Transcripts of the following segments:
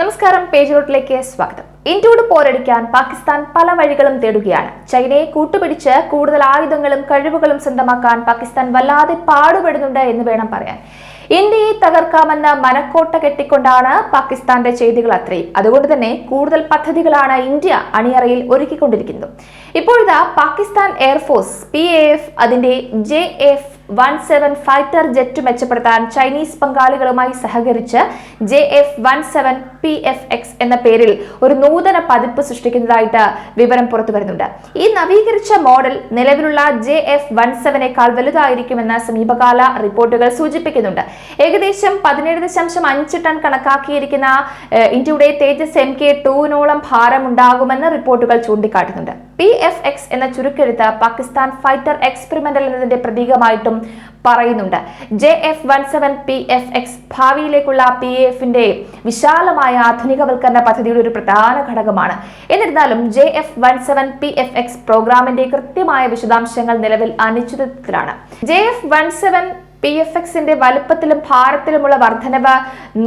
നമസ്കാരം പേജ് റോട്ടിലേക്ക് സ്വാഗതം. ഇന്ത്യയോട് പോരടിക്കാൻ പാകിസ്ഥാൻ പല വഴികളും തേടുകയാണ്. ചൈനയെ കൂട്ടുപിടിച്ച് കൂടുതൽ ആയുധങ്ങളും കഴിവുകളും സ്വന്തമാക്കാൻ പാകിസ്ഥാൻ വല്ലാതെ പാടുപെടുന്നുണ്ട് എന്ന് വേണം പറയാൻ. ഇന്ത്യയെ തകർക്കാമെന്ന മനക്കോട്ട കെട്ടിക്കൊണ്ടാണ് പാകിസ്ഥാന്റെ ചെയ്തികൾ അത്രയും. അതുകൊണ്ട് തന്നെ കൂടുതൽ പദ്ധതികളാണ് ഇന്ത്യ അണിയറയിൽ ഒരുക്കിക്കൊണ്ടിരിക്കുന്നത്. ഇപ്പോഴിതാ Pakistan air force P A F അതിന്റെ J F one seven fighter jet മെച്ചപ്പെടുത്താൻ ചൈനീസ് പങ്കാളികളുമായി സഹകരിച്ച് J F one seven P F X എന്ന പേരിൽ ഒരു നൂതന പതിപ്പ് സൃഷ്ടിക്കുന്നതായിട്ട് വിവരം പുറത്തു വരുന്നുണ്ട്. ഈ നവീകരിച്ച മോഡൽ നിലവിലുള്ള ജെ എഫ് വൺ സെവനേക്കാൾ വലുതായിരിക്കുമെന്ന് സമീപകാല റിപ്പോർട്ടുകൾ സൂചിപ്പിക്കുന്നുണ്ട്. ഏകദേശം പതിനേഴ് ദശാംശം അഞ്ച് ടൺ കണക്കാക്കിയിരിക്കുന്ന ഇന്ത്യയുടെ തേജസ് എം കെ ഭാരം ഭാരമുണ്ടാകുമെന്ന് റിപ്പോർട്ടുകൾ ചൂണ്ടിക്കാട്ടുന്നുണ്ട്. പി എഫ് എക്സ് എന്ന ചുരുക്കെഴുത്ത് പാകിസ്ഥാൻ ഫൈറ്റർ എക്സ്പെരിമെന്റൽ എന്നതിന്റെ പ്രതീകമായിട്ടും പറയുന്നുണ്ട്. J F one seven P F X ഭാവിയിലേക്കുള്ള പി എഫിന്റെ വിശാലമായ ആധുനികവൽക്കരണ പദ്ധതിയുടെ ഒരു പ്രധാന ഘടകമാണ്. എന്നിരുന്നാലും J F one seven P F X പ്രോഗ്രാമിന്റെ കൃത്യമായ വിശദാംശങ്ങൾ നിലവിൽ അനിശ്ചിതത്വത്തിലാണ്. J F one seven P F എക്സിന്റെ വലുപ്പത്തിലും ഭാരത്തിലുമുള്ള വർധനവ്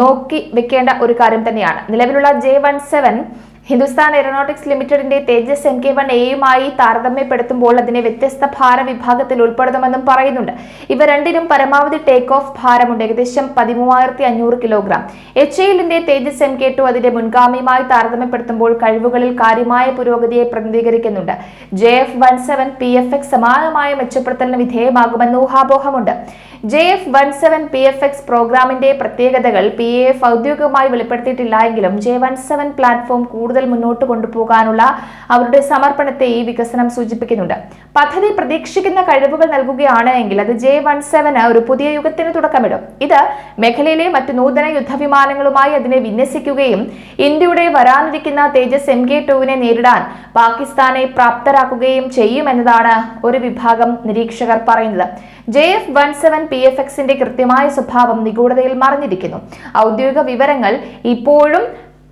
നോക്കി വെക്കേണ്ട ഒരു കാര്യം തന്നെയാണ്. നിലവിലുള്ള J one seven Hindustan aeronautics ലിമിറ്റഡിന്റെ തേജസ് എം കെ വൺ എയുമായി താരതമ്യപ്പെടുത്തുമ്പോൾ അതിനെ വ്യത്യസ്ത ഭാര വിഭാഗത്തിൽ ഉൾപ്പെടുത്തുമെന്നും പറയുന്നുണ്ട്. ഇവ രണ്ടിനും പരമാവധി ടേക്ക് ഓഫ് ഭാരമുണ്ട്. ഏകദേശം പതിമൂവായിരത്തി അഞ്ഞൂറ് കിലോഗ്രാം എച്ച് എല്ലിന്റെ തേജസ് എം കെ ടു അതിന്റെ മുൻഗാമിയുമായി താരതമ്യപ്പെടുത്തുമ്പോൾ കഴിവുകളിൽ കാര്യമായ പുരോഗതിയെ പ്രതിനിധീകരിക്കുന്നുണ്ട്. J F one seven P F X സമാനമായ മെച്ചപ്പെടുത്തലിന് വിധേയമാകുമെന്ന് ഊഹാപോഹമുണ്ട്. J F one seven P F X പ്രോഗ്രാമിന്റെ പ്രത്യേകതകൾ പി എ എഫ് ഔദ്യോഗികമായി വെളിപ്പെടുത്തിയിട്ടില്ല എങ്കിലും ജെ വൺ സെവൻ പ്ലാറ്റ്ഫോം കൂടുതൽ മുന്നോട്ട് കൊണ്ടുപോകാനുള്ള അവരുടെ സമർപ്പണത്തെ ഈ വികസനം സൂചിപ്പിക്കുന്നുണ്ട്. പദ്ധതി പ്രതീക്ഷിക്കുന്ന കഴിവുകൾ നൽകുകയാണ് എങ്കിൽ അത് ജെ വൺ സെവന് ഒരു പുതിയ യുഗത്തിന് തുടക്കമിടും. ഇത് മേഖലയിലെ മറ്റ് നൂതന യുദ്ധവിമാനങ്ങളുമായി അതിനെ വിന്യസിക്കുകയും ഇന്ത്യയുടെ വരാനിരിക്കുന്ന തേജസ് എം കെ ടുവിനെ നേരിടാൻ പാകിസ്ഥാനെ പ്രാപ്തരാക്കുകയും ചെയ്യുമെന്നതാണ് ഒരു വിഭാഗം നിരീക്ഷകർ പറയുന്നത്. J F one seven P F എക്സിന്റെ കൃത്യമായ സ്വഭാവം നിഗൂഢതയിൽ മറിഞ്ഞിരിക്കുന്നു. ഔദ്യോഗിക വിവരങ്ങൾ ഇപ്പോഴും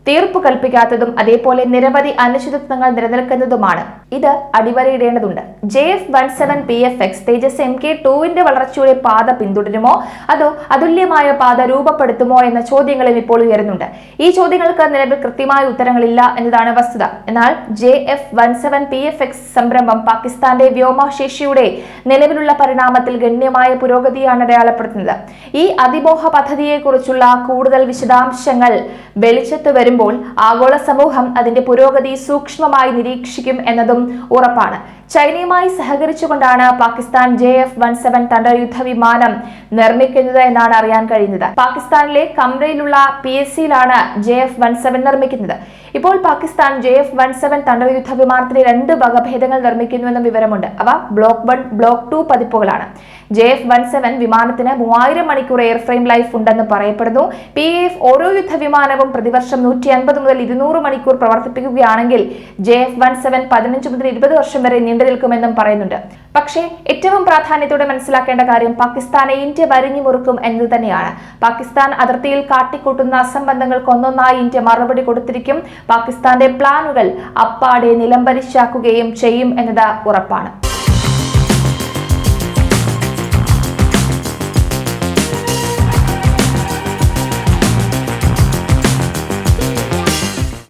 തീർപ്പ് കൽപ്പിക്കാത്തതും അതേപോലെ നിരവധി അനിശ്ചിതത്വങ്ങൾ നിലനിൽക്കുന്നതുമാണ്. ഇത് അടിവരയിടേണ്ടതുണ്ട്. J F one seven P F X Tejas M K ടുവിന്റെ വളർച്ചയുടെ പാത പിന്തുടരുമോ? അതോ അതുല്യമായ പാത രൂപപ്പെടുത്തുമോ എന്ന ചോദ്യങ്ങളും ഇപ്പോൾ ഉയരുന്നുണ്ട്. ഈ ചോദ്യങ്ങൾക്ക് നിലവിൽ കൃത്യമായ ഉത്തരങ്ങളില്ല എന്നതാണ് വസ്തുത. എന്നാൽ J F one seven P F X സംരംഭം പാകിസ്ഥാന്റെ വ്യോമശേഷിയുടെ നിലവിലുള്ള പരിണാമത്തിൽ ഗണ്യമായ പുരോഗതിയാണ് അടയാളപ്പെടുത്തുന്നത്. ഈ അതിമോഹ പദ്ധതിയെക്കുറിച്ചുള്ള കൂടുതൽ വിശദാംശങ്ങൾ വെളിച്ചത്ത് വരുമ്പോൾ ആഗോള സമൂഹം അതിന്റെ പുരോഗതി സൂക്ഷ്മമായി നിരീക്ഷിക്കും എന്നതും ഉറപ്പാണ്. ചൈനയുമായി സഹകരിച്ചുകൊണ്ടാണ് Pakistan J F one seven thunder യുദ്ധവിമാനം നിർമ്മിക്കുന്നത് എന്നാണ് അറിയാൻ കഴിയുന്നത്. പാകിസ്ഥാനിലെ കംറയിലുള്ള പി എസ് സിയിലാണ് ജെ എഫ് വൺ സെവൻ നിർമ്മിക്കുന്നത്. ഇപ്പോൾ Pakistan J F one seven thunder യുദ്ധവിമാനത്തിന് രണ്ട് വകഭേദങ്ങൾ നിർമ്മിക്കുന്നുവെന്നും വിവരമുണ്ട്. അവ ബ്ലോക്ക് വൺ ബ്ലോക്ക് ടു പതിപ്പുകളാണ്. ജെ എഫ് വൺ സെവൻ വിമാനത്തിന് മൂവായിരം മണിക്കൂർ എയർ ഫ്രെയിം ലൈഫ് ഉണ്ടെന്ന് പറയപ്പെടുന്നു. പി എഫ് ഓരോ യുദ്ധവിമാനവും പ്രതിവർഷം നൂറ്റി അൻപത് മുതൽ ഇരുന്നൂറ് മണിക്കൂർ പ്രവർത്തിപ്പിക്കുകയാണെങ്കിൽ ജെ എഫ് വൺ സെവൻ പതിനഞ്ച് മുതൽ ഇരുപത് വർഷം വരെ നീണ്ടു നിൽക്കുമെന്നും പറയുന്നുണ്ട്. പക്ഷേ ഏറ്റവും പ്രാധാന്യത്തോടെ മനസ്സിലാക്കേണ്ട കാര്യം പാകിസ്ഥാനെ ഇന്ത്യ വരിഞ്ഞു മുറുക്കും എന്നത് തന്നെയാണ്. പാകിസ്ഥാൻ അതിർത്തിയിൽ കാട്ടിക്കൂട്ടുന്ന അസംബന്ധങ്ങൾക്ക് ഒന്നൊന്നായി ഇന്ത്യ മറുപടി കൊടുത്തിരിക്കും. പാകിസ്ഥാന്റെ പ്ലാനുകൾ അപ്പാടെ നിലംപരിശാക്കുകയും ചെയ്യും എന്നത് ഉറപ്പാണ്.